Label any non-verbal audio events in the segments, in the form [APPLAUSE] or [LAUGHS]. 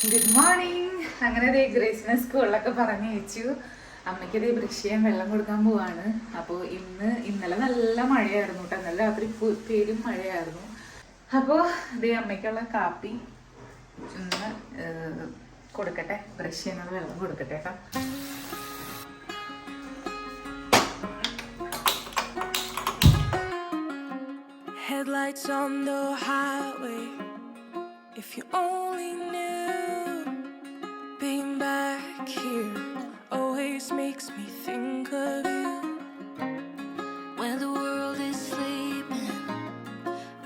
Good morning അങ്ങനെ ദേ ഗ്രേസിനെ സ്കൂളിലൊക്കെ പറഞ്ഞു അമ്മയ്ക്ക് ദേ വൃക്ഷിയം വെള്ളം കൊടുക്കാൻ പോവാണ്. അപ്പോൾ ഇന്ന് ഇന്നലെ നല്ല മഴയായിരുന്നു കേട്ടോ നല്ല രാത്രി പേരും മഴയായിരുന്നു. അപ്പോൾ ദേ അമ്മയ്ക്കുള്ള കാപ്പി ഇന്ന് കൊടുക്കട്ടെ. വൃക്ഷിയനുള്ള വെള്ളം കൊടുക്കട്ടെ കേട്ടോ Headlights on the highway. If you only knew, being back here always makes me think of you. When the world is sleeping,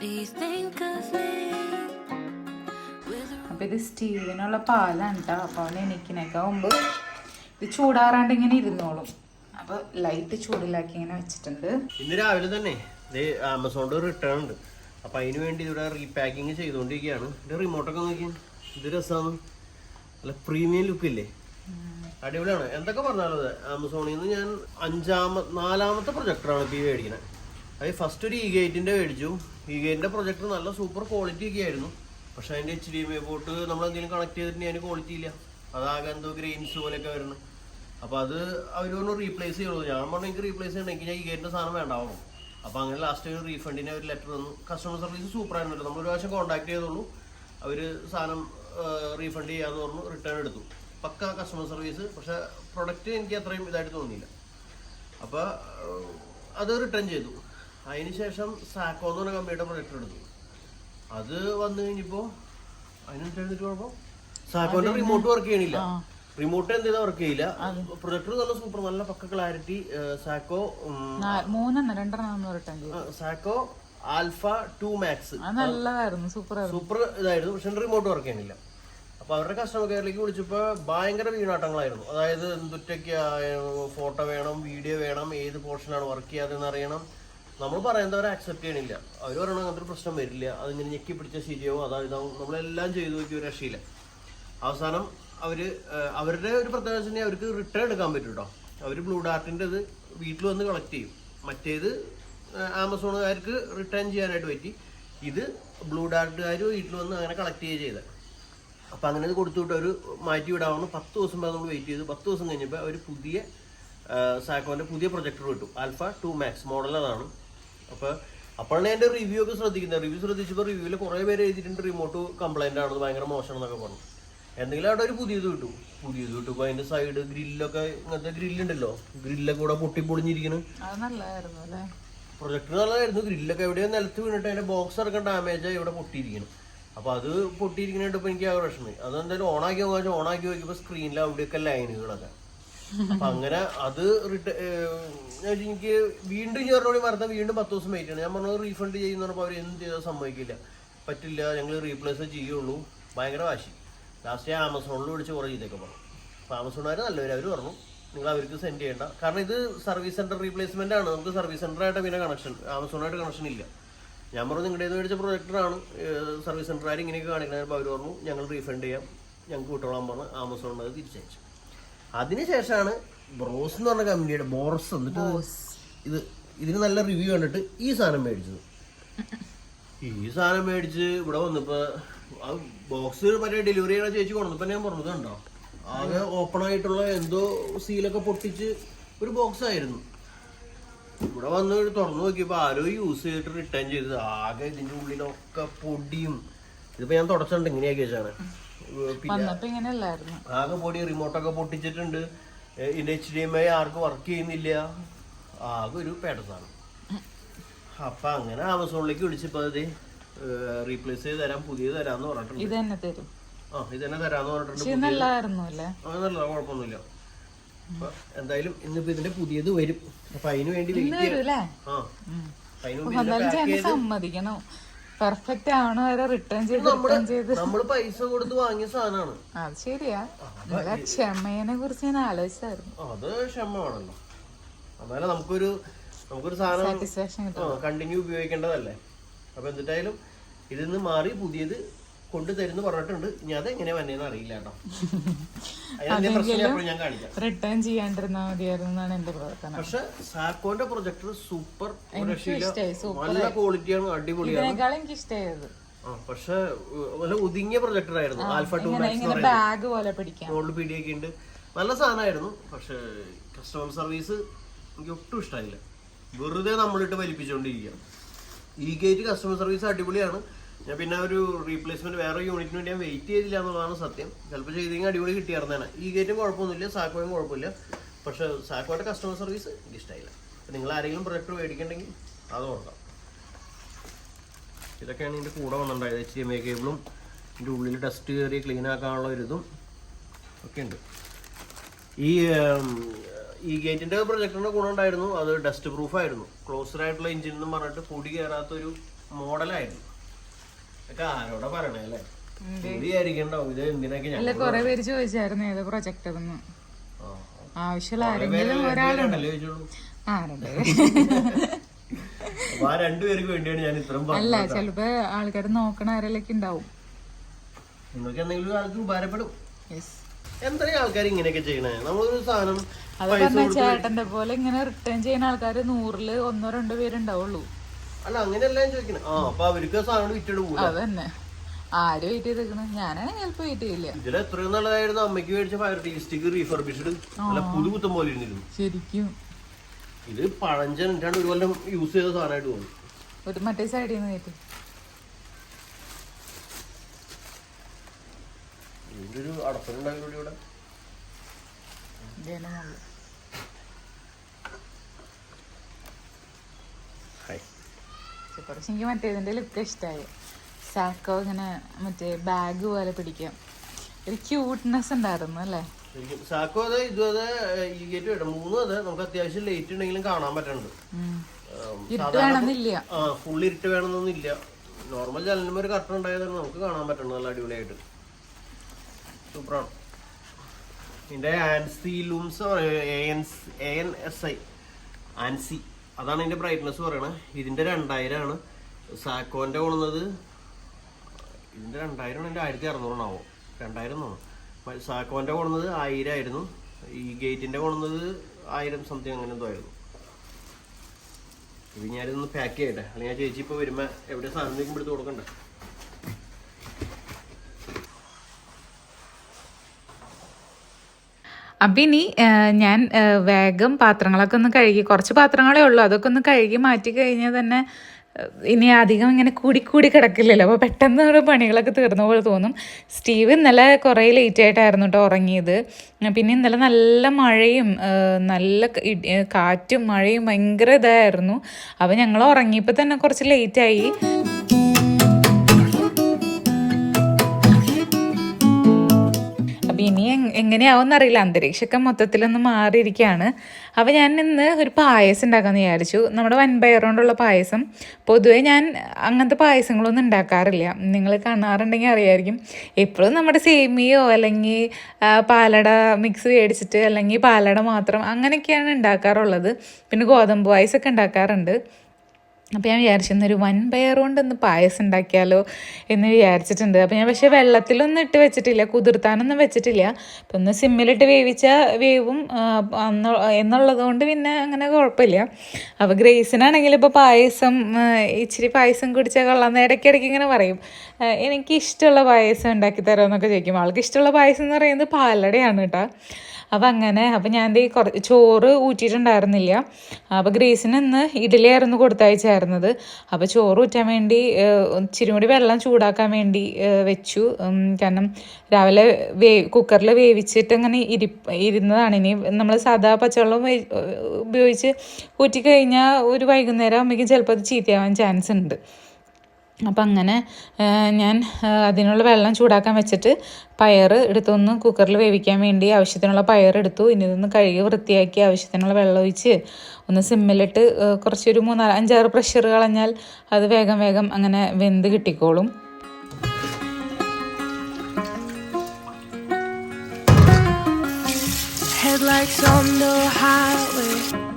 do you think of me? With അപ്പോൾ ഇത് സ്റ്റീവിനുള്ള പാലാണ് കേട്ടോ അപ്പോൾ അവൻ എണീക്കിനൊക്കെ മുമ്പ് ഇത് ചൂടാറാണ്ട് ഇങ്ങനെ ഇരുന്നോളും. അപ്പോൾ ലൈറ്റ് ചൂടിലാക്കി ഇങ്ങനെ വെച്ചിട്ടുണ്ട്. ഇന്ന് രാവിലെ തന്നെ ദേ ആമസോണിന്റെ റിട്ടേൺ ഉണ്ട്. അപ്പൊ അതിന് വേണ്ടി ഇവിടെ റീപാക്കിങ് ചെയ്തുകൊണ്ടിരിക്കുകയാണ്. ഇതിന്റെ റിമോട്ടൊക്കെ നോക്കി ഇത് രസമാണ് നല്ല പ്രീമിയം ലുക്ക് ഇല്ലേ? അടിപൊളിയാണ്. എന്തൊക്കെ പറഞ്ഞാലും അതെ. ആമസോണിൽ നിന്ന് ഞാൻ അഞ്ചാമ നാലാമത്തെ പ്രൊജക്ടറാണ് ഇപ്പോൾ ഈ മേടിക്കുന്നത് അത് ഫസ്റ്റ് ഒരു ഇ ഗേറ്റിന്റെ മേടിച്ചു. ഇ ഗേറ്റിന്റെ പ്രൊജക്ടർ നല്ല സൂപ്പർ ക്വാളിറ്റി ഒക്കെ ആയിരുന്നു. പക്ഷേ അതിന്റെ H D M I port നമ്മൾ എന്തെങ്കിലും കണക്ട് ചെയ്തിട്ടുണ്ടെങ്കിൽ അതിന് ക്വാളിറ്റി ഇല്ല. അതാകെ എന്തോ ഗ്രെയിൻസ് പോലെയൊക്കെ വരുന്നത് അപ്പോൾ അത് അവർ പറഞ്ഞു റീപ്ലേസ് ചെയ്യുള്ളൂ. ഞാൻ പറഞ്ഞു എനിക്ക് റീപ്ലേസ് ചെയ്യണമെങ്കിൽ ഞാൻ ഈ ഗേറ്റിന്റെ സാധനം വേണ്ടാവണം അപ്പോൾ അങ്ങനെ ലാസ്റ്റ് ഒരു റീഫണ്ടിന്റെ ഒരു ലെറ്റർ തന്നു കസ്റ്റമർ സർവീസ് സൂപ്പർ ആയിരുന്നല്ലോ. നമ്മൾ ഒരു പ്രാവശ്യം കോൺടാക്ട് ചെയ്തോളൂ അവർ സാധനം റീഫണ്ട് ചെയ്യാന്ന് പറഞ്ഞു റിട്ടേൺ എടുത്തു. പക്ക കസ്റ്റമർ സർവീസ് പക്ഷെ പ്രൊഡക്റ്റ് എനിക്ക് അത്രയും ഇതായിട്ട് തോന്നിയില്ല. അപ്പൊ ഏഹ്, അത് റിട്ടേൺ ചെയ്തു. അതിന് ശേഷം സാക്കോ എന്ന് പറഞ്ഞ കമ്പനിയുടെ പ്രൊഡക്റ്റ് എടുത്തു. അത് വന്നു കഴിഞ്ഞപ്പോ അതിനെന്തായിരുന്നു കുഴപ്പം സാക്കോന്റെ റിമോട്ട് വർക്ക് ചെയ്യണില്ല. റിമോട്ട് എന്ത് ചെയ്താൽ വർക്ക് ചെയ്യില്ല. പ്രൊജക്ടർ നല്ല സൂപ്പർ നല്ല പക്ക ക്ലാരിറ്റി സാക്കോ മൂന്നെണ്ണം രണ്ടെണ്ണം സാക്കോ ആൽഫ ടു മാക്സ്. നല്ലതായിരുന്നു. സൂപ്പർ സൂപ്പർ ഇതായിരുന്നു. പക്ഷെ റിമോട്ട് വർക്ക് ചെയ്യണില്ല അപ്പൊ അവരുടെ കസ്റ്റമർ കെയറിലേക്ക് വിളിച്ചപ്പോ ഭയങ്കര വീണാട്ടങ്ങളായിരുന്നു. അതായത് എന്തൊറ്റയ്ക്ക് ഫോട്ടോ വേണം വീഡിയോ വേണം ഏത് പോർഷനാണ് വർക്ക് ചെയ്യാതെന്ന് അറിയണം. നമ്മൾ പറയുന്നവരെ അക്സെപ്റ്റ് ചെയ്യണില്ല. അവർ പറയണ അങ്ങനത്തെ ഒരു പ്രശ്നം വരില്ല. അതിങ്ങനെ ഞെക്കി പിടിച്ച ശരിയാവും. അതാ ഇതാവും. നമ്മളെല്ലാം ചെയ്തു നോക്കിയ ഒരു രക്ഷയില്ല. അവസാനം അവർ അവരുടെ ഒരു പ്രത്യേകത വെച്ചിട്ടുണ്ടെങ്കിൽ അവർക്ക് റിട്ടേൺ എടുക്കാൻ പറ്റും കേട്ടോ അവർ ബ്ലൂ ഡാർട്ടിന്റെ ഇത് വീട്ടിൽ വന്ന് കളക്ട് ചെയ്യും. മറ്റേത് ആമസോണുകാർക്ക് റിട്ടേൺ ചെയ്യാനായിട്ട് പറ്റി. ഇത് ബ്ലൂ ഡാർട്ടുകാർ വീട്ടിൽ വന്ന് അങ്ങനെ കളക്ട് ചെയ്യുക ചെയ്തത് അപ്പം അങ്ങനെ ഇത് കൊടുത്തുവിട്ട് അവർ മാറ്റി വിടാവുന്ന പത്ത് ദിവസം നമ്മൾ വെയിറ്റ് ചെയ്തു. പത്ത് ദിവസം കഴിഞ്ഞപ്പോൾ അവർ പുതിയ സാക്കോന്റെ പുതിയ പ്രൊജക്ടർ കിട്ടും. ആൽഫ ടു മാക്സ് മോഡൽ അതാണ്. അപ്പോൾ അപ്പോഴാണ് എന്റെ റിവ്യൂ ഒക്കെ ശ്രദ്ധിക്കുന്നത്. റിവ്യൂ ശ്രദ്ധിച്ചപ്പോൾ റിവ്യൂവിൽ കുറേ പേര് എഴുതിയിട്ടുണ്ട് റിമോട്ട് കംപ്ലൈന്റ് ആണ്. ഭയങ്കര മോശം എന്നൊക്കെ പറഞ്ഞു. എന്തെങ്കിലും അവിടെ ഒരു പുതിയത് കിട്ടും. പുതിയത് കിട്ടുമ്പോൾ അതിന്റെ സൈഡ് ഗ്രില്ലൊക്കെ ഇങ്ങനത്തെ ഗ്രില്ലുണ്ടല്ലോ ഗ്രില്ലൊക്കെ കൂടെ നല്ലതായിരുന്നു അല്ലേ? പ്രൊജക്ടർ നല്ലതായിരുന്നു ഗ്രില്ലൊക്കെ എവിടെയോ നിലത്ത് വീണിട്ട് അതിന്റെ ബോക്സ് ഇറക്കാൻ ഡാമേജ് ആയി ഇവിടെ പൊട്ടിയിരിക്കണം അപ്പോൾ അത് പൊട്ടിയിരിക്കണായിട്ട് എനിക്ക് ആ പ്രശ്നം അതെന്തായാലും ഓണാക്കി നോക്കാൻ ഓണാക്കി നോക്കിയപ്പോൾ സ്ക്രീനിൽ അവിടെയൊക്കെ ലൈനുകളൊക്കെ അപ്പം അങ്ങനെ അത് റിട്ടേ എനിക്ക് വീണ്ടും പറഞ്ഞു മറന്ന വീണ്ടും പത്ത് ദിവസം വെയിറ്റ് ചെയ്യണം. ഞാൻ പറഞ്ഞത് റീഫണ്ട് ചെയ്യുന്ന പറഞ്ഞപ്പോൾ അവർ എന്ത് ചെയ്താൽ സമ്മതിക്കില്ല. പറ്റില്ല ഞങ്ങൾ റീപ്ലേസ് ചെയ്യുള്ളൂ. ഭയങ്കര വാശി. ലാസ്റ്റ് ആമസോണിൽ വിളിച്ച് കുറേ ചെയ്തൊക്കെ പറഞ്ഞു. അപ്പോൾ ആമസോണുകാർ നല്ലവർ അവർ പറഞ്ഞു. നിങ്ങൾ അവർക്ക് സെൻഡ് ചെയ്യേണ്ട. കാരണം ഇത് സർവീസ് സെന്റർ റീപ്ലേസ്മെന്റ് ആണ്. നമുക്ക് സർവീസ് സെന്ററായിട്ട് പിന്നെ കണക്ഷൻ ആമസോണായിട്ട് കണക്ഷൻ ഇല്ല. ഞാൻ പറഞ്ഞു നിങ്ങളുടെ മേടിച്ച പ്രൊജക്ടറാണ് സർവീസ് സെന്ററുകാർ ഇങ്ങനെയൊക്കെ കാണിക്കുന്നത് അപ്പോൾ അവർ പറഞ്ഞു. ഞങ്ങൾ റീഫണ്ട് ചെയ്യാം. ഞങ്ങൾക്ക് വിട്ടോളാൻ പറഞ്ഞു ആമസോണിൽ അത് തിരിച്ചയച്ചു. അതിനുശേഷമാണ് ബ്രോസ് എന്ന് പറഞ്ഞ കമ്പനിയുടെ ബോറസ് എന്നിട്ട് ഇത് ഇതിന് നല്ല റിവ്യൂ കണ്ടിട്ട് ഈ സാധനം മേടിച്ചത്. ഈ സാധനം മേടിച്ച് ഇവിടെ വന്നപ്പോൾ ആ ബോക്സ് മറ്റേ ഡെലിവറി ചെയ്യണ ചേച്ചി കൊണ്ടുവന്നപ്പോൾ ഞാൻ പറഞ്ഞത് കണ്ടോ? ആകെ ഓപ്പൺ ആയിട്ടുള്ള എന്തോ സീലൊക്കെ പൊട്ടിച്ച് ഒരു ബോക്സ് ആയിരുന്നു. ഇവിടെ വന്ന് തുറന്നു നോക്കിയപ്പോ ആരോ യൂസ് ചെയ്തിട്ട് റിട്ടേൺ ചെയ്തത്. ആകെ ഇതിന്റെ ഉള്ളിലൊക്കെ പൊടിയും. ഇതിപ്പോ ഞാൻ തുടച്ചിട്ടുണ്ട് ഇങ്ങനെയാക്കി വെച്ചാണ് പിന്നെ ആകെ പൊടി റിമോട്ടൊക്കെ പൊട്ടിച്ചിട്ടുണ്ട്. ഇതിന്റെ എച്ച് ഡി എം ഐ ആർക്കും വർക്ക് ചെയ്യുന്നില്ല. ആകെ ഒരു പേടത്താണ് അപ്പൊ അങ്ങനെ ആമസോണിലേക്ക് വിളിച്ചപ്പോ അത് റീപ്ലേസ് ചെയ്ത് തരാം പുതിയത് തരാന്ന് പറഞ്ഞിട്ടുണ്ട്. ഇത് തന്നെ തരും. ആ ഇത് തന്നെ തരാന്ന് പറഞ്ഞിട്ടുണ്ട് നല്ലതായിരുന്നു അല്ലേ? ആ നല്ല കുഴപ്പമൊന്നുമില്ല. അപ്പൊ എന്തായാലും ഇന്നിപ്പോ ഇതിന്റെ പുതിയത് വരും. അപ്പൊ അതിനു വേണ്ടി വെയിറ്റ് ചെയ്യാം. ആ അപ്പൊ അതിന് മുമ്പ് എന്നാലും ഇതിനെ pack ചെയ്ത് സമ്മതിക്കണം. പെർഫെക്റ്റ് ആവണ വരെ റിട്ടേൺ ചെയ്ത് റിട്ടേൺ ചെയ്ത്. നമ്മൾ പൈസ കൊടുത്ത് വാങ്ങിയ സാധനമാണ്. അത് ശരിയാ. നിങ്ങളെ ക്ഷമയെ കുറിച്ച് ഞാൻ ആലോചിച്ചായിരുന്നു. അത് ക്ഷമ വേണല്ലോ എന്നാലും നമുക്കൊരു നമുക്കൊരു സാധനം സാറ്റിസ്ഫാക്ഷൻ കിട്ടും. കണ്ടിന്യൂ ഉപയോഗിക്കേണ്ടതല്ലേ? അപ്പൊ എന്നിട്ടായാലും ഇതിൽ നിന്ന് മാറി പുതിയത് കൊണ്ടുതരുന്ന് പറഞ്ഞിട്ടുണ്ട്. ഇനി അതെങ്ങനെ എങ്ങനെ വന്നേന്ന് അറിയില്ല കേട്ടോ. [LAUGHS] പ്രശ്നം ഞാൻ ഞാൻ കാണിക്കാം. റിട്ടേൺ ചെയ്യാണ്ടിരുന്നാ മതിയായിരുന്നു എന്നാണ് എന്റെ പ്രവർത്തനം. പക്ഷെ സാക്കോന്റെ പ്രൊജക്ടർ സൂപ്പർ ഇഷ്ടായി, നല്ല ക്വാളിറ്റിയാണ് അടിപൊളിയാണ്. ഇതിനേക്കാളും എനിക്ക് ഇഷ്ടമായത് ആ പക്ഷെ നല്ല ഒതുങ്ങിയ പ്രൊജക്ടർ ആയിരുന്നു. ആൽഫ ടു ഇങ്ങനെ മാക്സ് എന്ന് ഇങ്ങനെ ബാഗ് പോലെ പിടിക്കാം. മുകളിൽ ഒക്കെ ഉണ്ട്. നല്ല സാധനമായിരുന്നു. പക്ഷെ കസ്റ്റമർ സർവീസ് എനിക്ക് ഒട്ടും ഇഷ്ടമായില്ല വെറുതെ നമ്മളിട്ട് വലിപ്പിച്ചുകൊണ്ടിരിക്കുക ഈ ഗേറ്റ് കസ്റ്റമർ സർവീസ് അടിപൊളിയാണ്. ഞാൻ പിന്നെ ഒരു റീപ്ലേസ്മെന്റ് വേറെ യൂണിറ്റിന് വേണ്ടി ഞാൻ വെയിറ്റ് ചെയ്തില്ല എന്നുള്ളതാണ് സത്യം. ചിലപ്പോൾ ചെയ്തെങ്കിൽ അടിപൊളി കിട്ടിയായിരുന്നേനെ. ഈ ഗേറ്റും കുഴപ്പമൊന്നുമില്ല സാക്കോയും കുഴപ്പമില്ല. പക്ഷെ സാക്കോയുടെ കസ്റ്റമർ സർവീസ് എനിക്ക് ഇഷ്ടമായില്ല നിങ്ങൾ ആരെങ്കിലും പ്രൊഡക്റ്റ് മേടിക്കണ്ടെങ്കിൽ അത് നോക്കാം ഇതൊക്കെയാണ് ഇതിന്റെ കൂടെ വന്നിട്ടുണ്ടായത്. എച്ച് ഡി എം ഐ കേബിളും ഇതിന്റെ ഉള്ളിൽ ഡസ്റ്റ് കയറി ക്ലീൻ ആക്കാനുള്ള ഒരു ഇതും ഒക്കെ ഉണ്ട്. ഈ ഈ ഗേറ്റിന്റെ പ്രൊജക്ടറിന്റെ ഗുണം ഉണ്ടായിരുന്നു. അത് ഡസ്റ്റ് പ്രൂഫ് ആയിരുന്നു. ക്ലോസ്ഡ് ആയിട്ടുള്ള എഞ്ചിൻ എന്ന് പറഞ്ഞിട്ട് പൊടി കയറാത്തൊരു മോഡലായിരുന്നു ഒക്കെ ആരോടാ പറയണേ അല്ലേ? പൊടിയായിരിക്കണ്ടാവും ഇത് എന്തിനൊക്കെ അല്ല ഞങ്ങൾ കൊറേ പേര് ചോദിച്ചായിരുന്നു ഏത് പ്രൊജക്ടർ എന്ന്. ആ. ആവശ്യമുള്ള കുറേ പേര് ആരെങ്കിലും ഒരാളുണ്ട്. രണ്ടുപേരല്ലേ ചോദിച്ചുള്ളൂ. ആ രണ്ടുപേര് അപ്പൊ ആ രണ്ടുപേർക്ക് വേണ്ടിയാണ് ഞാൻ ഇത്രയും അല്ല പറഞ്ഞത് ചിലപ്പോ ആൾക്കാർ നോക്കണ ആരെല്ലാം ഉണ്ടാവും. നിങ്ങൾക്ക് എന്തെങ്കിലും കാലത്ത് ഉപകാരപ്പെടും. യെസ് എന്താ ആൾക്കാർ ഇങ്ങനെയൊക്കെ ചെയ്യണേ? നമ്മളൊരു സാധനം അത് പൈസ പറഞ്ഞ കൊടുത്ത് ചേട്ടന്റെ പോലെ ഇങ്ങനെ റിട്ടേൺ ചെയ്യുന്ന ആൾക്കാർ നൂറിൽ ഒന്നോ രണ്ടോ പേരുണ്ടാവുള്ളൂ. അല്ല അങ്ങനെയല്ല ഞാൻ ചോദിക്കണേ. ആ അപ്പൊ അവർക്ക് സാധനം വിറ്റിട്ട് പോകില്ല അത് തന്നെ ആര് വെയിറ്റ് ചെയ്തേക്കണ്? ഞാനാണ് ചിലപ്പോ വെയിറ്റ് ചെയ്യില്ല. ഇതിൽ എത്രയും നല്ലതായിരുന്നു. അമ്മയ്ക്ക് മേടിച്ച ഫയർ ടീസ്റ്റിക്ക് റീഫർബിഷ്ഡ് നല്ല പുതുപുത്തം പോലെ ഇരുന്നിരുന്നു. ശരിക്കും. ഇത് പഴഞ്ചൻ രണ്ട് ഒരു കൊല്ലം യൂസ് ചെയ്ത സാധനമായിട്ട് തോന്നി ഒരു മറ്റേ സൈഡിൽ നിന്ന് കേട്ടു ഇതിന്റെ ഒരു അടപ്പനുണ്ടായിരുന്നു ഇവിടെ ഇതിന്റെ മുകളിൽ. ഹായ് പക്ഷെ കുറച്ച് എനിക്ക് മറ്റേതിന്റെ ലുക്ക് ഇഷ്ടമായി സാക്കോ ഇങ്ങനെ മറ്റേ ബാഗ് പോലെ പിടിക്കാം ഒരു ക്യൂട്ട്നെസ് ഉണ്ടായിരുന്നു അല്ലേ? സാക്കോ അത് ഇതും അത് ഈ ഗേറ്റ് വേണം മൂന്നും അത് നമുക്ക് അത്യാവശ്യം ലേറ്റ് ഉണ്ടെങ്കിലും കാണാൻ പറ്റുന്നുണ്ട് ഫുൾ ഇരുട്ട് വേണമെന്നൊന്നും നോർമൽ ജനലിന് ഒരു കർട്ടൺ ഉണ്ടായതാണ്. നമുക്ക് കാണാൻ പറ്റുന്നത് നല്ല അടിപൊളിയായിട്ട്. സൂപ്പറാണ് ഇതിന്റെ ANSI lumens A N S I ANSI അതാണ് ഇതിന്റെ ബ്രൈറ്റ്നസ് പറയണത് ഇതിന്റെ രണ്ടായിരം ആണ് സാക്കോന്റെ കൊള്ളുന്നത് ഇതിന്റെ രണ്ടായിരം എന്റെ ആയിരത്തി അറുന്നൂറിനാവോ രണ്ടായിരം തോന്നുന്നു. സാക്കോന്റെ കൊള്ളുന്നത് ആയിരം ആയിരുന്നു ഈ ഗേറ്റിന്റെ കൊള്ളുന്നത് ആയിരം സംതിങ് അങ്ങനെ എന്തോ ആയിരുന്നു. ഇത് ഞാനിതൊന്ന് പാക്ക് ചെയ്യട്ടെ. അല്ലെങ്കിൽ ചേച്ചി ഇപ്പൊ വരുമ്പോ എവിടെ സാധനം നിൽക്കുമ്പോൾ എടുത്ത് കൊടുക്കണ്ടേ? അപ്പം ഇനി ഞാൻ വേഗം പാത്രങ്ങളൊക്കെ ഒന്ന് കഴുകി കുറച്ച് പാത്രങ്ങളേ ഉള്ളൂ. അതൊക്കെ ഒന്ന് കഴുകി മാറ്റി കഴിഞ്ഞാൽ തന്നെ ഇനി അധികം ഇങ്ങനെ കൂടിക്കൂടി കിടക്കില്ലല്ലോ. അപ്പോൾ പെട്ടെന്ന് ഒരു പണികളൊക്കെ തീർന്ന പോലെ തോന്നും. സ്റ്റീവ് ഇന്നലെ കുറേ ലേറ്റ് ആയിട്ടായിരുന്നു കേട്ടോ ഉറങ്ങിയത്. പിന്നെ ഇന്നലെ നല്ല മഴയും നല്ല കാറ്റും മഴയും ഭയങ്കര ഇതായിരുന്നു. അപ്പോൾ ഞങ്ങൾ ഉറങ്ങിയപ്പോൾ തന്നെ കുറച്ച് ലേറ്റായി ഇനി എങ്- എങ്ങനെയാവുമെന്ന് അറിയില്ല. അന്തരീക്ഷമൊക്കെ മൊത്തത്തിലൊന്ന് മാറിയിരിക്കുകയാണ്. അപ്പോൾ ഞാൻ ഇന്ന് ഒരു പായസം ഉണ്ടാക്കാമെന്ന് വിചാരിച്ചു. നമ്മുടെ വൻപയർ കൊണ്ടുള്ള പായസം. പൊതുവേ ഞാൻ അങ്ങനത്തെ പായസങ്ങളൊന്നും ഉണ്ടാക്കാറില്ല. നിങ്ങൾ കാണാറുണ്ടെങ്കിൽ അറിയായിരിക്കും. എപ്പോഴും നമ്മുടെ സേമിയോ അല്ലെങ്കിൽ പാലട മിക്സ് മേടിച്ചിട്ട് അല്ലെങ്കിൽ പാലട മാത്രം അങ്ങനെയൊക്കെയാണ് ഉണ്ടാക്കാറുള്ളത്. പിന്നെ ഗോതമ്പ് പായസമൊക്കെ ഉണ്ടാക്കാറുണ്ട്. അപ്പോൾ ഞാൻ വിചാരിച്ചിരുന്നൊരു വൻ പയർ കൊണ്ടൊന്ന് പായസം ഉണ്ടാക്കിയാലോ എന്ന് വിചാരിച്ചിട്ടുണ്ട്. അപ്പോൾ ഞാൻ പക്ഷേ വെള്ളത്തിലൊന്നും ഇട്ട് വെച്ചിട്ടില്ല കുതിർത്താനൊന്നും വെച്ചിട്ടില്ല. അപ്പം ഒന്ന് സിമ്മിലിട്ട് വേവിച്ച വേവും എന്നുള്ളത് കൊണ്ട് പിന്നെ അങ്ങനെ കുഴപ്പമില്ല. അപ്പോൾ ഗ്രേസിനാണെങ്കിൽ ഇപ്പോൾ പായസം ഇച്ചിരി പായസം കുടിച്ചാൽ കൊള്ളാമെന്ന് ഇടയ്ക്കിടയ്ക്ക് ഇങ്ങനെ പറയും. എനിക്ക് ഇഷ്ടമുള്ള പായസം ഉണ്ടാക്കി തരാമെന്നൊക്കെ ചോദിക്കും. ആൾക്ക് ഇഷ്ടമുള്ള പായസം എന്ന് പറയുന്നത് പാലടയാണ് കേട്ടോ. അപ്പം അങ്ങനെ അപ്പം ഞാൻ ദേ കുറ ചോറ് ഊറ്റിയിട്ടുണ്ടായിരുന്നില്ല. അപ്പോൾ ഗ്രീസിന് ഇന്ന് ഇഡലിയായിരുന്നു കൊടുത്തയച്ചായിരുന്നത്. അപ്പോൾ ചോറ് ഊറ്റാൻ വേണ്ടി ഇച്ചിരി കൂടി വെള്ളം ചൂടാക്കാൻ വേണ്ടി വെച്ചു. കാരണം രാവിലെ വേ കുക്കറിൽ വേവിച്ചിട്ട് അങ്ങനെ ഇരി ഇരുന്നതാണ്. ഇനി നമ്മൾ സാധാ പച്ചവെള്ളം ഉപയോഗിച്ച് ഊറ്റിക്കഴിഞ്ഞാൽ ഒരു വൈകുന്നേരം ആകുമ്പോഴേക്കും ചിലപ്പോൾ അത് ചീത്തയാവാൻ ചാൻസ് ഉണ്ട് അപ്പം അങ്ങനെ ഞാൻ അതിനുള്ള വെള്ളം ചൂടാക്കാൻ വെച്ചിട്ട് പയർ എടുത്തൊന്ന് കുക്കറിൽ വേവിക്കാൻ വേണ്ടി ആവശ്യത്തിനുള്ള പയർ എടുത്തു ഇനി ഇതൊന്ന് കഴുകി വൃത്തിയാക്കി ആവശ്യത്തിനുള്ള വെള്ളം ഒഴിച്ച് ഒന്ന് സിമ്മിലിട്ട് കുറച്ചൊരു മൂന്നാൽ അഞ്ചാറ് പ്രഷർ കളഞ്ഞാൽ അത് വേഗം വേഗം അങ്ങനെ വെന്ത് കിട്ടിക്കോളും Headlights on the highway.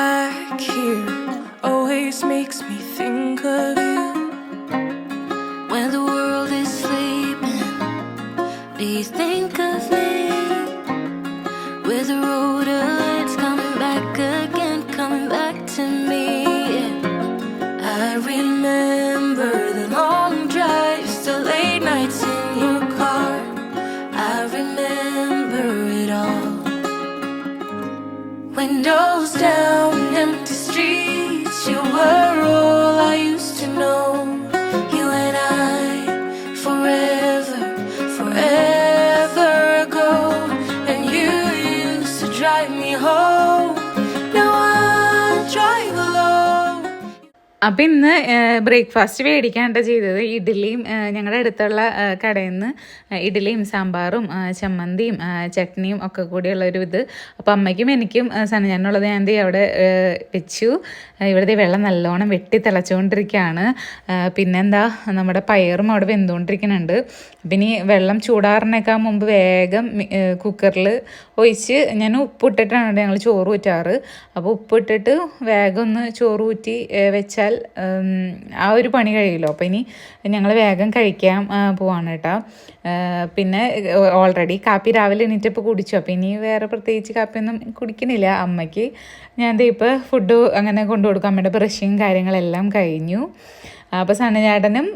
Back here always makes me think of you. When the world is sleeping, do you think of അപ്പം ഇന്ന് ബ്രേക്ക്ഫാസ്റ്റ് മേടിക്കാണ്ട് ചെയ്തത്. ഇഡ്ഡലിയും ഞങ്ങളുടെ അടുത്തുള്ള കടയിൽ നിന്ന് ഇഡ്ഡലിയും സാമ്പാറും ചമ്മന്തിയും ചട്നിയും ഒക്കെ കൂടിയുള്ള ഒരു ഇത്. അപ്പോൾ അമ്മയ്ക്കും എനിക്കും സനഞ്ഞാനുള്ളത് ഞാൻ അവിടെ വെച്ചു. ഇവിടുത്തെ വെള്ളം നല്ലോണം വെട്ടി തിളച്ചുകൊണ്ടിരിക്കുകയാണ് പിന്നെന്താ നമ്മുടെ പയറും അവിടെ വെന്തുകൊണ്ടിരിക്കുന്നുണ്ട് പിന്നെ വെള്ളം ചൂടാറിനേക്കാൾ മുമ്പ് വേഗം കുക്കറിൽ ഒഴിച്ച് ഞാൻ ഉപ്പിട്ടിട്ടാണ് ഞങ്ങൾ ചോറ് ഊറ്റാറ്. അപ്പോൾ ഉപ്പിട്ടിട്ട് വേഗം ഒന്ന് ചോറ് ഊറ്റി വെച്ചാൽ ഉം, ആ ഒരു പണി കഴിയുമല്ലോ അപ്പോൾ ഇനി ഞങ്ങൾ വേഗം കഴിക്കാൻ പോവാണ് കേട്ടോ പിന്നെ ഓൾറെഡി കാപ്പി രാവിലെ എണീറ്റപ്പോൾ കുടിച്ചു. അപ്പോൾ ഇനി വേറെ പ്രത്യേകിച്ച് കാപ്പിയൊന്നും കുടിക്കണില്ല. അമ്മയ്ക്ക് ഞാൻ ഇപ്പോൾ ഫുഡ് അങ്ങനെ കൊണ്ടു കൊടുക്കും അമ്മയുടെ ബ്രഷിങ് കാര്യങ്ങളെല്ലാം കഴിഞ്ഞു. അപ്പോൾ സണ്ണചേട്ടനും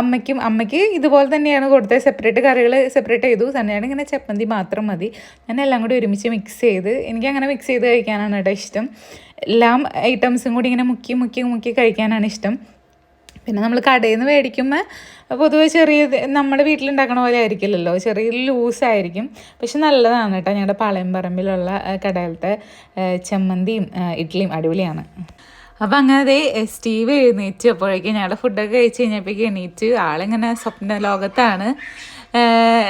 അമ്മയ്ക്കും അമ്മയ്ക്ക് ഇതുപോലെ തന്നെയാണ് കൊടുത്തത്. സെപ്പറേറ്റ് കറികൾ സെപ്പറേറ്റ് ചെയ്തു. സണ്ണചേട്ടൻ ഇങ്ങനെ ചപ്പന്തി മാത്രം മതി. ഞാൻ എല്ലാം കൂടി ഒരുമിച്ച് മിക്സ് ചെയ്ത് എനിക്ക് അങ്ങനെ മിക്സ് ചെയ്ത് കഴിക്കാനാണ് കേട്ടോ ഇഷ്ടം. എല്ലാം ഐറ്റംസും കൂടി ഇങ്ങനെ മുക്കി മുക്കി മുക്കി കഴിക്കാനാണ് ഇഷ്ടം. പിന്നെ നമ്മൾ കടയിൽ നിന്ന് മേടിക്കുമ്പോൾ പൊതുവെ ചെറിയ നമ്മുടെ വീട്ടിലുണ്ടാക്കണ പോലെ ആയിരിക്കില്ലല്ലോ. ചെറിയ ലൂസായിരിക്കും പക്ഷെ നല്ലതാണ് കേട്ടോ. ഞങ്ങളുടെ പാളയം പറമ്പിലുള്ള ആ, കടയിലത്തെ ചമ്മന്തിയും ഇഡ്ഡലിയും അടിപൊളിയാണ്. അപ്പം അങ്ങനെ ദേ സ്റ്റീവ് എഴുന്നേറ്റ് അപ്പോഴേക്കും ഞങ്ങളുടെ ഫുഡൊക്കെ കഴിച്ച് കഴിഞ്ഞപ്പോഴേക്കും എണീറ്റ് ആളിങ്ങനെ സ്വപ്ന ലോകത്താണ്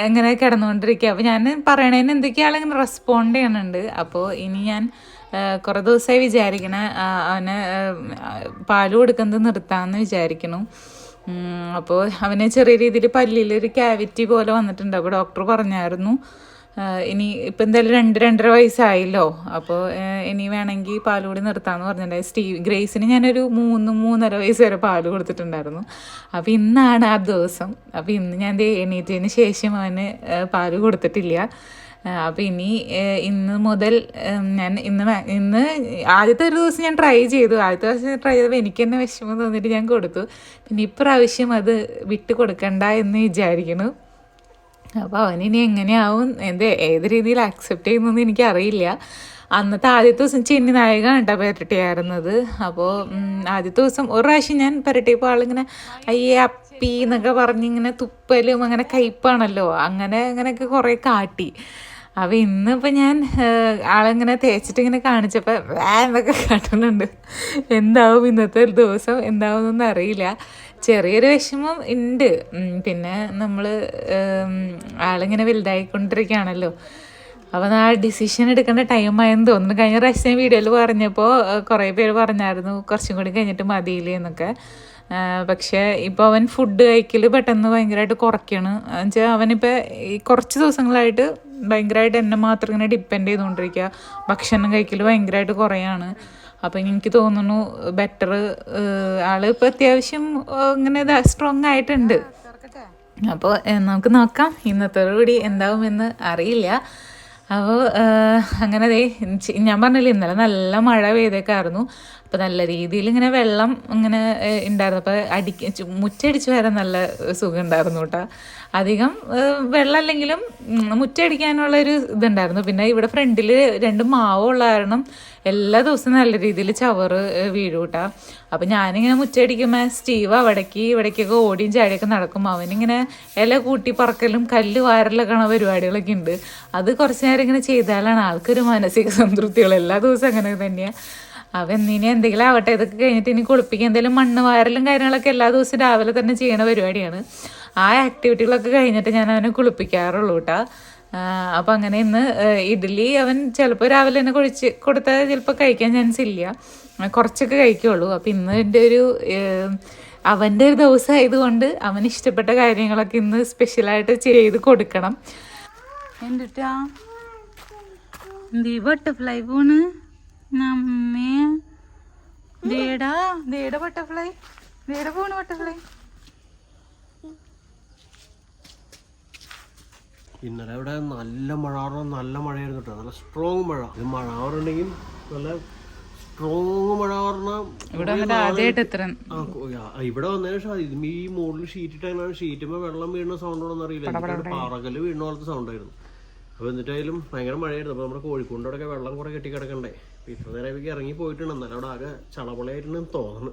ഇങ്ങനെ കിടന്നുകൊണ്ടിരിക്കുക അപ്പോൾ ഞാൻ പറയണതിന് എന്തൊക്കെയാളിങ്ങനെ റെസ്പോണ്ട് ചെയ്യണുണ്ട്. അപ്പോൾ ഇനി ഞാൻ കുറേ ദിവസമായി വിചാരിക്കണ. അവന് പാൽ കൊടുക്കുന്നത് നിർത്താമെന്ന് വിചാരിക്കണു. അപ്പോൾ അവന് ചെറിയ രീതിയിൽ പല്ലിൽ ഒരു ക്യാവിറ്റി പോലെ വന്നിട്ടുണ്ട്. അപ്പോൾ ഡോക്ടർ പറഞ്ഞായിരുന്നു ഇനി ഇപ്പം എന്തായാലും രണ്ട് രണ്ടര വയസ്സായല്ലോ. അപ്പോൾ ഇനി വേണമെങ്കിൽ പാലുകൂടി നിർത്താമെന്ന് പറഞ്ഞിട്ടുണ്ടായി. സ്റ്റീവ് ഗ്രേസിന് ഞാനൊരു മൂന്ന് മൂന്നര വയസ്സ് വരെ പാൽ കൊടുത്തിട്ടുണ്ടായിരുന്നു. അപ്പോൾ ഇന്നാണ് ആ ദിവസം. അപ്പോൾ ഇന്ന് ഞാൻ എണീറ്റതിന് ശേഷം അവന് പാൽ കൊടുത്തിട്ടില്ല. അപ്പോൾ ഇനി ഇന്ന് മുതൽ ഞാൻ ഇന്ന് ഇന്ന് ആദ്യത്തെ ഒരു ദിവസം ഞാൻ ട്രൈ ചെയ്തു. ആദ്യത്തെ ദിവസം ട്രൈ ചെയ്തപ്പോൾ എനിക്ക് തന്നെ വിഷമം തോന്നിയിട്ട് ഞാൻ കൊടുത്തു. പിന്നെ ഇപ്രാവശ്യം അത് വിട്ട് കൊടുക്കണ്ട എന്ന് വിചാരിക്കുന്നു. അപ്പോൾ അവനിനി എങ്ങനെയാവും? എന്ത് ഏത് രീതിയിൽ അക്സെപ്റ്റ് ചെയ്യുന്നതെന്ന് എനിക്കറിയില്ല. അന്നത്തെ ആദ്യത്തെ ദിവസം ചെന്നി നായക കേട്ടോ പെരട്ടിയായിരുന്നത്. അപ്പോൾ ആദ്യത്തെ ദിവസം ഒരു പ്രാവശ്യം ഞാൻ പെരട്ടിയപ്പോൾ ആളിങ്ങനെ അയ്യേ അപ്പി എന്നൊക്കെ പറഞ്ഞിങ്ങനെ തുപ്പലും അങ്ങനെ കയ്പാണല്ലോ. അങ്ങനെ അങ്ങനെയൊക്കെ കുറേ കാട്ടി. അപ്പോൾ ഇന്നിപ്പോൾ ഞാൻ ആളെങ്ങനെ തേച്ചിട്ട് ഇങ്ങനെ കാണിച്ചപ്പോൾ വേ എന്നൊക്കെ കാട്ടുന്നുണ്ട്. എന്താവും ഇന്നത്തെ ദിവസം? എന്താവും എന്നൊന്നും അറിയില്ല. ചെറിയൊരു വിഷമം ഉണ്ട് പിന്നെ നമ്മൾ ആളിങ്ങനെ വലുതായിക്കൊണ്ടിരിക്കുകയാണല്ലോ. അപ്പോൾ ആ ഡിസിഷൻ എടുക്കേണ്ട ടൈമായെന്ന് തോന്നുന്നു. കഴിഞ്ഞ പ്രാവശ്യം വീഡിയോയിൽ പറഞ്ഞപ്പോൾ കുറേ പേര് പറഞ്ഞായിരുന്നു കുറച്ചും കൂടി കഴിഞ്ഞിട്ട് മതിയില്ലേ എന്നൊക്കെ. പക്ഷേ ഇപ്പോൾ അവൻ ഫുഡ് കഴിക്കൽ പെട്ടെന്ന് ഭയങ്കരമായിട്ട് കുറയ്ക്കണം. എന്നുവെച്ചാൽ അവനിപ്പോൾ ഈ കുറച്ച് ദിവസങ്ങളായിട്ട് ഭയങ്കരമായിട്ട് എന്നെ മാത്രം ഇങ്ങനെ ഡിപ്പെൻഡ് ചെയ്തുകൊണ്ടിരിക്കുക ഭക്ഷണം കഴിക്കൽ ഭയങ്കരമായിട്ട് കുറയാണ്. അപ്പോൾ എനിക്ക് തോന്നുന്നു ബെറ്റർ ആൾ ഇപ്പോൾ അത്യാവശ്യം ഇങ്ങനെ സ്ട്രോങ് ആയിട്ടുണ്ട്. അപ്പോൾ നമുക്ക് നോക്കാം ഇന്നത്തോടുകൂടി എന്താവുമെന്ന് അറിയില്ല. അപ്പോൾ അങ്ങനെ ദേ ഞാൻ പറഞ്ഞില്ല ഇന്നലെ നല്ല മഴ പെയ്തേക്കായിരുന്നു. അപ്പോൾ നല്ല രീതിയിൽ ഇങ്ങനെ വെള്ളം ഇങ്ങനെ ഉണ്ടായിരുന്നു അപ്പോൾ അടിക്ക മുറ്റടിച്ച് വരാൻ നല്ല സുഖം ഉണ്ടായിരുന്നു കേട്ടോ അധികം വെള്ളമല്ലെങ്കിലും മുറ്റടിക്കാനുള്ള ഒരു ഇതുണ്ടായിരുന്നു. പിന്നെ ഇവിടെ ഫ്രണ്ടിൽ രണ്ട് മാവുള്ള കാരണം എല്ലാ ദിവസവും നല്ല രീതിയിൽ ചവറ് വീഴൂട്ട. അപ്പം ഞാനിങ്ങനെ മുറ്റടിക്കുമ്പോൾ സ്റ്റീവ് അവിടേക്ക് ഇവിടേക്കൊക്കെ ഓടിയും ചാടിയൊക്കെ നടക്കും. അവനിങ്ങനെ ഇല കൂട്ടി പറക്കലും കല്ല് വാരലൊക്കെ ഉള്ള പരിപാടികളൊക്കെ ഉണ്ട് അത് കുറച്ച് നേരം ഇങ്ങനെ ചെയ്താലാണ് ആൾക്കൊരു മാനസിക സംതൃപ്തികൾ എല്ലാ ദിവസവും അങ്ങനെ തന്നെയാണ് അവൻ ഇനി എന്തെങ്കിലും ആവട്ടെ ഇതൊക്കെ കഴിഞ്ഞിട്ട് ഇനി കുളിപ്പിക്കുക എന്തെങ്കിലും മണ്ണ് വാരലും കാര്യങ്ങളൊക്കെ എല്ലാ ദിവസവും രാവിലെ തന്നെ ചെയ്യണ പരിപാടിയാണ്. ആ ആക്ടിവിറ്റികളൊക്കെ കഴിഞ്ഞിട്ട് ഞാൻ അവനെ കുളിപ്പിക്കാറുള്ളൂ കേട്ടോ അപ്പം അങ്ങനെ ഇന്ന് ഇഡ്ഡലി അവൻ ചിലപ്പോൾ രാവിലെ തന്നെ കുഴിച്ച് കൊടുത്താൽ ചിലപ്പോൾ കഴിക്കാൻ ചാൻസ് ഇല്ല. കുറച്ചൊക്കെ കഴിക്കുള്ളൂ. അപ്പം ഇന്ന് എന്റെ ഒരു അവന്റെ ഒരു ദിവസം ആയതുകൊണ്ട് അവന് ഇഷ്ടപ്പെട്ട കാര്യങ്ങളൊക്കെ ഇന്ന് സ്പെഷ്യലായിട്ട് ചെയ്ത് കൊടുക്കണം. എന്തിട്ടാ? ബട്ടർഫ്ലൈ പോണ്? നമ്മേ. ദേടാ ബട്ടർഫ്ലൈ ബട്ടർഫ്ലൈ ഇന്നലെ ഇവിടെ നല്ല മഴ പറഞ്ഞാൽ നല്ല മഴയായിരുന്നു കേട്ടോ. നല്ല സ്ട്രോങ് മഴ. ഇത് മഴ പറഞ്ഞിട്ടുണ്ടെങ്കിൽ നല്ല സ്ട്രോങ് മഴ പറഞ്ഞാൽ ഇവിടെ വന്നതിന് ശേഷം ഈ മുകളിൽ ഷീറ്റ് ഇട്ടാണ് ഷീറ്റുമ്പോൾ വെള്ളം വീഴുന്ന സൗണ്ട് ഉണ്ടോ അറിയില്ല. എനിക്കത് പാറകൽ വീഴുന്ന പോലത്തെ സൗണ്ട് ആയിരുന്നു. അപ്പോൾ എന്നിട്ടായാലും ഭയങ്കര മഴയായിരുന്നു. അപ്പോൾ നമ്മുടെ കോഴിക്കോടിന്റെ വെള്ളം കുറേ കെട്ടി കിടക്കണ്ടേ അപ്പോൾ ഇത്ര നേരം ഇറങ്ങി പോയിട്ടുണ്ട്. എന്നാലും അവിടെ ആകെ ചളപളയായിട്ടുണ്ടെന്ന് തോന്നുന്നു.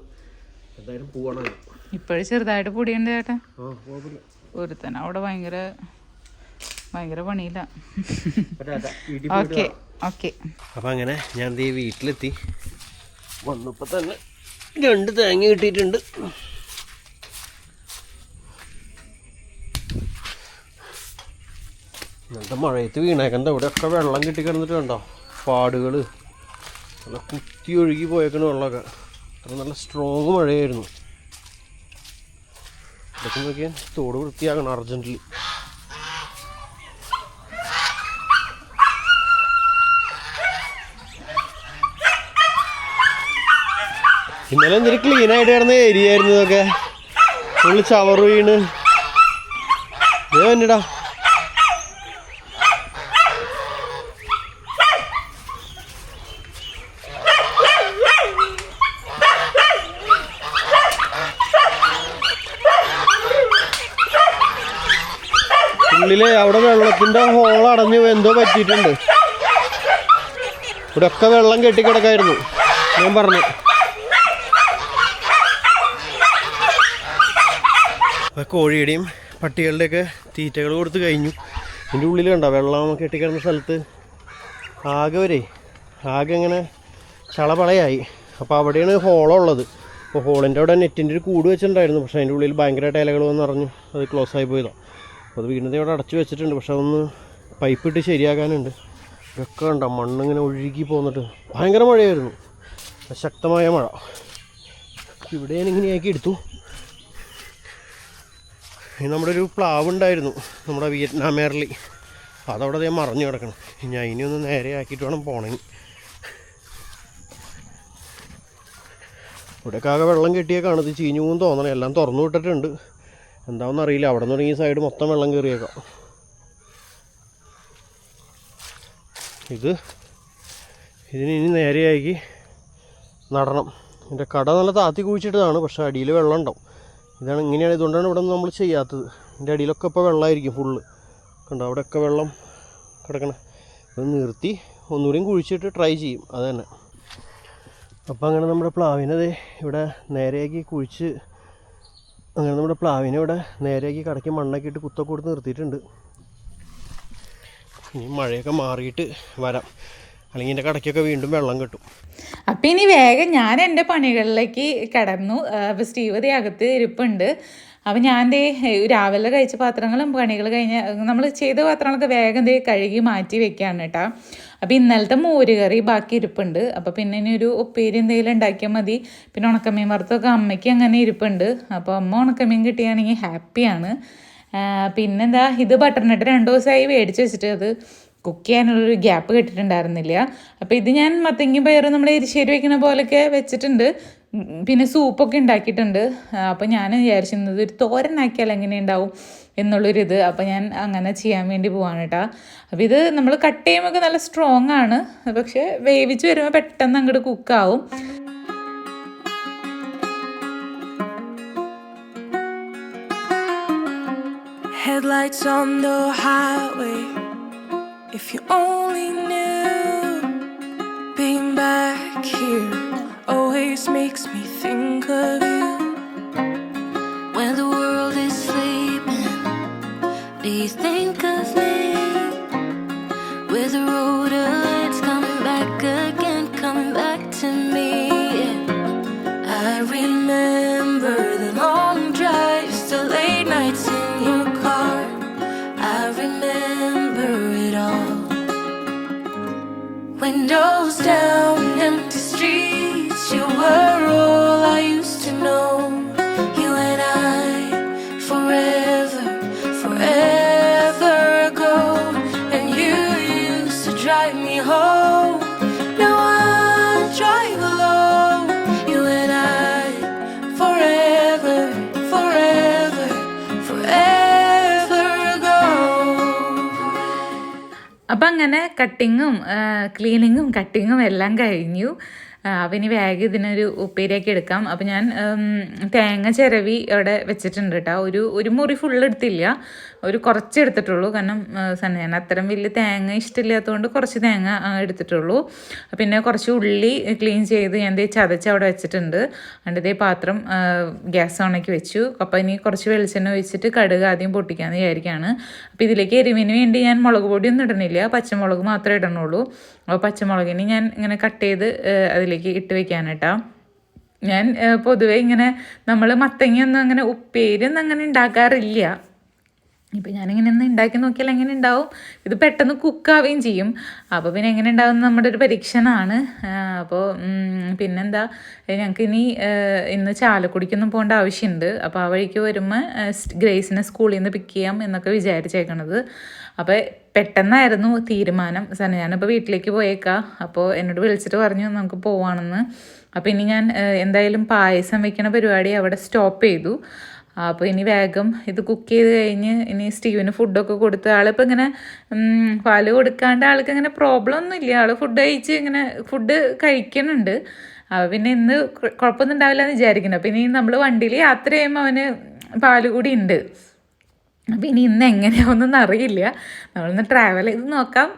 എന്തായാലും പോവാണ്. ഇപ്പോഴും ചെറുതായിട്ട് പൊടിയുണ്ട് ചേട്ടാ. ആ കുഴപ്പമില്ല. അവിടെ ഭയങ്കര ഭയങ്കര പണിയില്ല. Okay okay. അപ്പം അങ്ങനെ ഞാൻ ദേ വീട്ടിലെത്തി. വന്നപ്പോൾ തന്നെ രണ്ട് തേങ്ങ കിട്ടിയിട്ടുണ്ട്. ഇന്നത്തെ മഴയത്ത് വീണേക്കണ്ട ഇവിടെയൊക്കെ വെള്ളം കിട്ടി കിടന്നിട്ട് കണ്ടോ? പാടുകൾ നല്ല കുത്തി ഒഴുകി പോയേക്കണ വെള്ളമൊക്കെ. അത്ര നല്ല സ്ട്രോങ് മഴയായിരുന്നു. ഇതൊക്കെ നോക്കിയാൽ തോട് വൃത്തിയാക്കണം അർജന്റിൽ ഇന്നലെ ഇച്ചിരി ക്ലീൻ ആയിട്ട് കിടന്ന ഏരിയ ആയിരുന്നു ഇതൊക്കെ. ഫുള്ള് ചവർ വീണ്. ഉള്ളിൽ അവിടെ വെള്ളത്തിന്റെ ഹോൾ അടഞ്ഞു എന്തോ പറ്റിയിട്ടുണ്ട്. ഇവിടെ ഒക്കെ വെള്ളം കെട്ടിക്കിടക്കായിരുന്നു. ഞാൻ പറഞ്ഞു. അപ്പോൾ കോഴിയുടെയും പട്ടികളുടെയൊക്കെ തീറ്റകൾ കൊടുത്ത് കഴിഞ്ഞു. ഇതിന്റെ ഉള്ളിൽ കണ്ടോ വെള്ളം കെട്ടിക്കിടന്ന സ്ഥലത്ത്. ആകെ വരെ ആകെ ഇങ്ങനെ ചളപളയായി. അപ്പോൾ അവിടെയാണ് ഹോളുള്ളത് അപ്പോൾ ഹോളിന്റെ അവിടെ നെറ്റിന്റെ ഒരു കൂട് വെച്ചിട്ടുണ്ടായിരുന്നു. പക്ഷേ അതിന്റെ ഉള്ളിൽ ഭയങ്കര ഇലകൾ വന്ന് അറിഞ്ഞു അത് ക്ലോസ് ആയി പോയതാണ് അപ്പോൾ അത് വീടിന്റെ അവിടെ അടച്ചു വെച്ചിട്ടുണ്ട്. പക്ഷേ അതൊന്ന് പൈപ്പ് ഇട്ട് ശരിയാകാനുണ്ട് ഇതൊക്കെ ഉണ്ടോ മണ്ണിങ്ങനെ ഒഴുകി പോന്നിട്ട്. ഭയങ്കര മഴയായിരുന്നു. ശക്തമായ മഴ. ഇവിടെ ഞാൻ ഇങ്ങനെയാക്കി എടുത്തു. ഇനി നമ്മുടെ ഒരു പ്ലാവ് ഉണ്ടായിരുന്നു നമ്മുടെ വിയറ്റ്നാം എയർലി. അതവിടെ അതേ മറിഞ്ഞു കിടക്കണം. ഇനി അതിനൊന്ന് നേരെ ആക്കിയിട്ട് വേണം പോണെങ്കിൽ ഇവിടെയൊക്കെ ആകെ വെള്ളം കെട്ടിയേക്കാണ്. ഇത് ചീഞ്ഞു പോകും തോന്നണം. എല്ലാം തുറന്നു വിട്ടിട്ടുണ്ട്. എന്താണെന്ന് അറിയില്ല. അവിടെ നിന്ന് തുടങ്ങിയ സൈഡ് മൊത്തം വെള്ളം കയറിയേക്കാം. ഇത് ഇതിന് ഇനി നേരെയാക്കി നടണം. ഇതിന്റെ കട നല്ല താത്തി കുഴിച്ചിട്ടതാണ്. പക്ഷേ അടിയിൽ വെള്ളം ഉണ്ടാവും. ഇതാണ് ഇങ്ങനെയാണ് ഇതുകൊണ്ടാണ് ഇവിടെ നമ്മൾ ചെയ്യാത്തത്. ഇതിന്റെ അടിയിലൊക്കെ ഇപ്പോൾ വെള്ളമായിരിക്കും ഫുള്ള് കണ്ടോ അവിടെയൊക്കെ വെള്ളം കിടക്കണം. ഇത് നിർത്തി ഒന്നുകൂടിയും കുഴിച്ചിട്ട് ട്രൈ ചെയ്യും. അത് തന്നെ. അപ്പോൾ അങ്ങനെ നമ്മുടെ പ്ലാവിനത് ഇവിടെ നേരെയാക്കി കുഴിച്ച് അങ്ങനെ നമ്മുടെ പ്ലാവിനെ ഇവിടെ നേരെയാക്കി കടക്കി മണ്ണൊക്കെ ഇട്ട് കുത്തൊക്കെ കൊടുത്ത് നിർത്തിയിട്ടുണ്ട്. ഇനി മഴയൊക്കെ മാറിയിട്ട് വരാം. അല്ലെങ്കിൽ എന്റെ കടയ്ക്കൊക്കെ വീണ്ടും വെള്ളം കിട്ടും. അപ്പം ഇനി വേഗം ഞാൻ എന്റെ പണികളിലേക്ക് കിടന്നു. അപ്പോൾ സ്റ്റീവതി അകത്ത് ഇരിപ്പുണ്ട്. അപ്പം ഞാൻ ദേ രാവിലെ കഴിച്ച പാത്രങ്ങളും പണികൾ കഴിഞ്ഞ നമ്മൾ ചെയ്ത പാത്രങ്ങളൊക്കെ വേഗം ദേ കഴുകി മാറ്റി വെക്കാണ് കേട്ടോ. അപ്പം ഇന്നലത്തെ മോര് കറി ബാക്കി ഇരിപ്പുണ്ട്. അപ്പോൾ പിന്നെ ഇനി ഒരു ഉപ്പേരി എന്തെങ്കിലും ഉണ്ടാക്കിയാൽ മതി. പിന്നെ ഉണക്കമീൻ വറുത്തൊക്കെ അമ്മയ്ക്ക് അങ്ങനെ ഇരിപ്പുണ്ട്. അപ്പോൾ അമ്മ ഉണക്കമീൻ കിട്ടിയാണെങ്കിൽ ഹാപ്പിയാണ്. പിന്നെന്താ ഇത് ബട്ടർനട്ട് രണ്ട് ദിവസമായി മേടിച്ച് വെച്ചിട്ട് അത് കുക്ക് ചെയ്യാനുള്ളൊരു ഗ്യാപ്പ് കിട്ടിയിട്ടുണ്ടായിരുന്നില്ല. അപ്പോൾ ഇത് ഞാൻ മത്തങ്ങി പയറും നമ്മൾ എരിശ്ശേരി വയ്ക്കുന്ന പോലെയൊക്കെ വെച്ചിട്ടുണ്ട്. പിന്നെ സൂപ്പൊക്കെ ഉണ്ടാക്കിയിട്ടുണ്ട്. അപ്പോൾ ഞാൻ വിചാരിച്ചിരുന്നത് ഒരു തോരനാക്കിയാൽ എങ്ങനെ ഉണ്ടാവും എന്നുള്ളൊരിത് അപ്പോൾ ഞാൻ അങ്ങനെ ചെയ്യാൻ വേണ്ടി പോവാണ് കേട്ടോ. അപ്പോൾ ഇത് നമ്മൾ കട്ട് ചെയ്യുമ്പോൾ നല്ല സ്ട്രോങ് ആണ്. പക്ഷേ വേവിച്ച് വരുമ്പോൾ പെട്ടെന്ന് അങ്ങോട്ട് കുക്കാവും Headlights on the highway. If you only knew, being back here always makes me think of you. When the world is sleeping, do you think down. അപ്പം അങ്ങനെ കട്ടിങ്ങും ക്ലീനിങ്ങും കട്ടിങ്ങും എല്ലാം കഴിഞ്ഞു. അപ്പം ഇനി വേഗം ഇതിനൊരു ഉപ്പേരിയാക്കി എടുക്കാം. അപ്പം ഞാൻ തേങ്ങ ചിരവി അവിടെ വെച്ചിട്ടുണ്ട് കേട്ടോ ഒരു ഒരു മുറി ഫുള്ള് എടുത്തില്ല. ഒരു കുറച്ച് എടുത്തിട്ടുള്ളൂ. കാരണം ഞാൻ അത്തരം വലിയ തേങ്ങ ഇഷ്ടമില്ലാത്തതുകൊണ്ട് കുറച്ച് തേങ്ങ എടുത്തിട്ടുള്ളൂ. പിന്നെ കുറച്ച് ഉള്ളി ക്ലീൻ ചെയ്ത് ഞാൻ ദേ ചതച്ച് അവിടെ വെച്ചിട്ടുണ്ട്. അതിന്റെ ഇതേ പാത്രം ഗ്യാസ് ഓണാക്കി വെച്ചു. അപ്പോൾ ഇനി കുറച്ച് വെളിച്ചെണ്ണ ഒഴിച്ചിട്ട് കടുക് ആദ്യം പൊട്ടിക്കാമെന്ന് വിചാരിക്കുകയാണ് അപ്പോൾ ഇതിലേക്ക് എരിവിന് വേണ്ടി ഞാൻ മുളക് പൊടിയൊന്നും ഇടണില്ല. പച്ചമുളക് മാത്രമേ ഇടണുള്ളൂ. അപ്പോൾ പച്ചമുളകിന് ഞാൻ ഇങ്ങനെ കട്ട് ചെയ്ത് അതിലേക്ക് ഇട്ട് വെക്കാനായിട്ടാ ഞാൻ പൊതുവേ ഇങ്ങനെ നമ്മൾ മത്തങ്ങയൊന്നും അങ്ങനെ ഉപ്പേരിയൊന്നും അങ്ങനെ ഉണ്ടാക്കാറില്ല. ഇപ്പം ഞാനിങ്ങനെ ഒന്ന് ഉണ്ടാക്കി നോക്കിയാൽ എങ്ങനെ ഉണ്ടാവും ഇത് പെട്ടെന്ന് കുക്കാവുകയും ചെയ്യും. അപ്പോൾ പിന്നെ എങ്ങനെ ഉണ്ടാവും നമ്മുടെ ഒരു പരീക്ഷണമാണ് അപ്പോൾ പിന്നെന്താ? ഞങ്ങൾക്ക് ഇനി ഇന്ന് ചാലക്കുടിക്കൊന്നും പോകേണ്ട ആവശ്യമുണ്ട് അപ്പോൾ ആ വഴിക്ക് വരുമ്പോൾ ഗ്രേസിനെ സ്കൂളിൽ നിന്ന് പിക്ക് ചെയ്യാം എന്നൊക്കെ വിചാരിച്ചേക്കണത്. അപ്പോൾ പെട്ടെന്നായിരുന്നു തീരുമാനം. സന ഞാനിപ്പോൾ വീട്ടിലേക്ക് പോയേക്കാം. അപ്പോൾ എന്നോട് വിളിച്ചിട്ട് പറഞ്ഞു നമുക്ക് പോവാണെന്ന്. അപ്പോൾ ഇനി ഞാൻ എന്തായാലും പായസം വെക്കണ പരിപാടി അവിടെ സ്റ്റോപ്പ് ചെയ്തു. അപ്പോൾ ഇനി വേഗം ഇത് കുക്ക് ചെയ്ത് കഴിഞ്ഞ് ഇനി സ്റ്റീവിന് ഫുഡൊക്കെ കൊടുത്ത് ആളിപ്പോൾ ഇങ്ങനെ പാൽ കൊടുക്കാണ്ട് ആൾക്ക് ഇങ്ങനെ പ്രോബ്ലം ഒന്നും ഇല്ല. ആൾ ഫുഡ് കഴിച്ച് ഇങ്ങനെ ഫുഡ് കഴിക്കുന്നുണ്ട്. പിന്നെ ഇന്ന് കുഴപ്പമൊന്നും ഉണ്ടാവില്ല എന്ന് വിചാരിക്കുന്നു. അപ്പോൾ ഇനി നമ്മൾ വണ്ടിയിൽ യാത്ര ചെയ്യുമ്പോൾ അവന് പാൽ കൂടി ഉണ്ട്. അപ്പം ഇനി ഇന്ന് എങ്ങനെയാവുമെന്നൊന്നും അറിയില്ല. നമ്മളൊന്ന് ട്രാവൽ ചെയ്ത് നോക്കാം.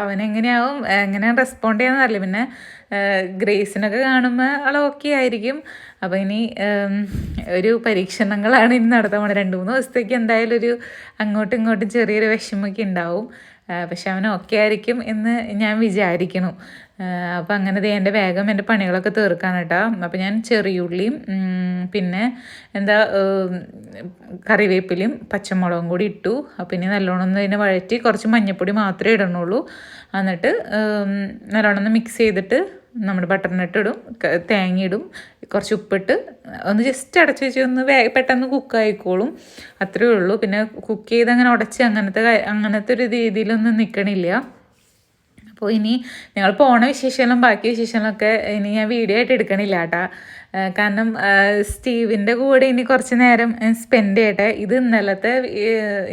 അവനെങ്ങനെയാവും എങ്ങനെയാണ് റെസ്പോണ്ട് ചെയ്യാന്ന് അറിയില്ല. പിന്നെ ഗ്രേസിനൊക്കെ കാണുമ്പോൾ ആൾ ഓക്കെ ആയിരിക്കും. അപ്പോൾ ഇനി ഒരു പരീക്ഷണങ്ങളാണ് ഇനി നടത്താൻ പോകുന്നത് രണ്ട് മൂന്ന് ദിവസത്തേക്ക് എന്തായാലും ഒരു അങ്ങോട്ടും ഇങ്ങോട്ടും ചെറിയൊരു വിഷമമൊക്കെ ഉണ്ടാവും. പക്ഷെ അവൻ ഓക്കെ ആയിരിക്കും എന്ന് ഞാൻ വിചാരിക്കുന്നു. അപ്പം അങ്ങനെ എന്റെ വേഗം എന്റെ പണികളൊക്കെ തീർക്കാൻ കേട്ടോ. അപ്പം ഞാൻ ചെറിയുള്ളിയും പിന്നെ എന്താ കറിവേപ്പിലും കറിവേപ്പിലയും പച്ചമുളകും കൂടി ഇട്ടു. അപ്പം ഇനി നല്ലോണം ഒന്ന് ഇതിനെ വഴറ്റി കുറച്ച് മഞ്ഞൾപ്പൊടി മാത്രമേ ഇടണുള്ളൂ. എന്നിട്ട് നല്ലോണം ഒന്ന് മിക്സ് ചെയ്തിട്ട് നമ്മുടെ നട്ട് ഇടും തേങ്ങയിടും കുറച്ച് ഉപ്പിട്ട് ഒന്ന് ജസ്റ്റ് അടച്ച് വെച്ച് ഒന്ന് വേ പെട്ടെന്ന് കുക്ക് ആയിക്കോളും. അത്രയേ ഉള്ളൂ. പിന്നെ കുക്ക് ചെയ്ത് അങ്ങനെ ഉടച്ച് അങ്ങനത്തെ അങ്ങനത്തെ ഒരു രീതിയിലൊന്നും നിൽക്കണില്ല അപ്പോൾ ഇനി ഞങ്ങൾ പോണ വിശേഷങ്ങളും ബാക്കി വിശേഷങ്ങളൊക്കെ ഇനി ഞാൻ വീഡിയോ ആയിട്ട് എടുക്കണില്ല കേട്ടാ കാരണം സ്റ്റീവിന്റെ കൂടെ ഇനി കുറച്ച് നേരം സ്പെൻഡ് ചെയ്യട്ടെ. ഇത് ഇന്നലത്തെ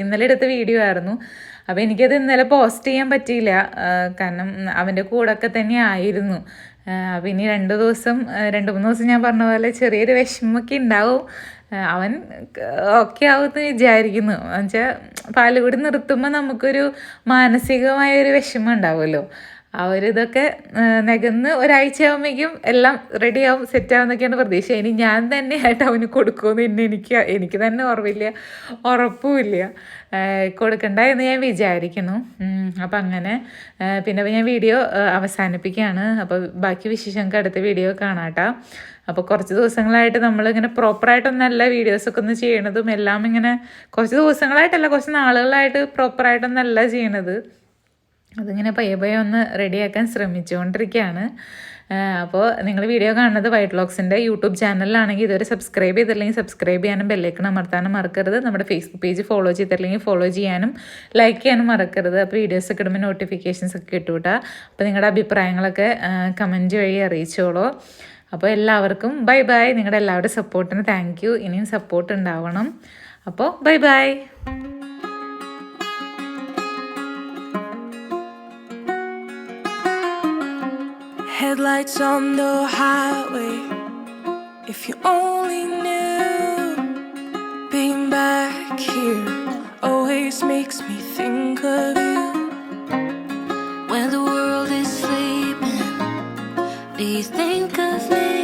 ഇന്നലെ എടുത്ത വീഡിയോ ആയിരുന്നു. അപ്പോൾ എനിക്കത് ഇന്നലെ പോസ്റ്റ് ചെയ്യാൻ പറ്റിയില്ല. കാരണം അവന്റെ കൂടെയൊക്കെ തന്നെ ആയിരുന്നു. ഇനി രണ്ട് ദിവസം രണ്ട് മൂന്ന് ദിവസം ഞാൻ പറഞ്ഞ പോലെ ചെറിയൊരു വിഷമൊക്കെ ഉണ്ടാവും. അവൻ ഓക്കെ ആവുമെന്ന് വിചാരിക്കുന്നു. എന്നുവെച്ചാൽ പാലുകൂടി നിർത്തുമ്പോൾ നമുക്കൊരു മാനസികമായ ഒരു വിഷമം ഉണ്ടാവുമല്ലോ. ആ ഒരു ഇതൊക്കെ നികന്ന് ഒരാഴ്ച ആകുമ്പോഴേക്കും എല്ലാം റെഡി ആവും സെറ്റ് ആവുന്നൊക്കെയാണ് പ്രതീക്ഷ. ഇനി ഞാൻ തന്നെയായിട്ട് അവന് കൊടുക്കുമെന്ന് ഇന്ന് എനിക്ക് എനിക്ക് തന്നെ ഓർമ്മയില്ല ഉറപ്പുമില്ല. കൊടുക്കണ്ട എന്ന് ഞാൻ വിചാരിക്കുന്നു. അപ്പം അങ്ങനെ പിന്നെ ഞാൻ വീഡിയോ അവസാനിപ്പിക്കുകയാണ്. അപ്പോൾ ബാക്കി വിശേഷങ്ങൾക്ക് അടുത്ത വീഡിയോ കാണാട്ടോ. അപ്പോൾ കുറച്ച് ദിവസങ്ങളായിട്ട് നമ്മളിങ്ങനെ പ്രോപ്പറായിട്ടൊന്നല്ല വീഡിയോസൊക്കെ ഒന്ന് ചെയ്യണതും എല്ലാം ഇങ്ങനെ കുറച്ച് ദിവസങ്ങളായിട്ടല്ല കുറച്ച് നാളുകളായിട്ട് പ്രോപ്പറായിട്ടൊന്നല്ല ചെയ്യണത്. അതിങ്ങനെ പയ്യെ പയ്യെ ഒന്ന് റെഡിയാക്കാൻ ശ്രമിച്ചുകൊണ്ടിരിക്കുകയാണ്. അപ്പോൾ നിങ്ങൾ വീഡിയോ കാണുന്നത് വൈറ്റ് ലോക്സിന്റെ യൂട്യൂബ് ചാനലിലാണെങ്കിൽ ഇതുവരെ സബ്സ്ക്രൈബ് ചെയ്തില്ലെങ്കിൽ സബ്സ്ക്രൈബ് ചെയ്യാനും ബെല്ലേക്കൺ അമർത്താനും മറക്കരുത്. നമ്മുടെ ഫേസ്ബുക്ക് പേജ് ഫോളോ ചെയ്തില്ലെങ്കിൽ ഫോളോ ചെയ്യാനും ലൈക്ക് ചെയ്യാനും മറക്കരുത്. അപ്പോൾ വീഡിയോസ് ഒക്കെ ഇടുമ്പോൾ നോട്ടിഫിക്കേഷൻസ് ഒക്കെ കിട്ടൂട്ടാ. അപ്പോൾ നിങ്ങളുടെ അഭിപ്രായങ്ങളൊക്കെ കമന്റ് വഴി അറിയിച്ചോളൂ. അപ്പോൾ എല്ലാവർക്കും ബൈ ബൈ നിങ്ങളുടെ എല്ലാവരുടെ സപ്പോർട്ടിന് താങ്ക് ഇനിയും സപ്പോർട്ട് ഉണ്ടാവണം. അപ്പോൾ bye bye Headlights on the highway. If you only knew, being back here always makes me think of you. When the world is sleeping, do you think of things.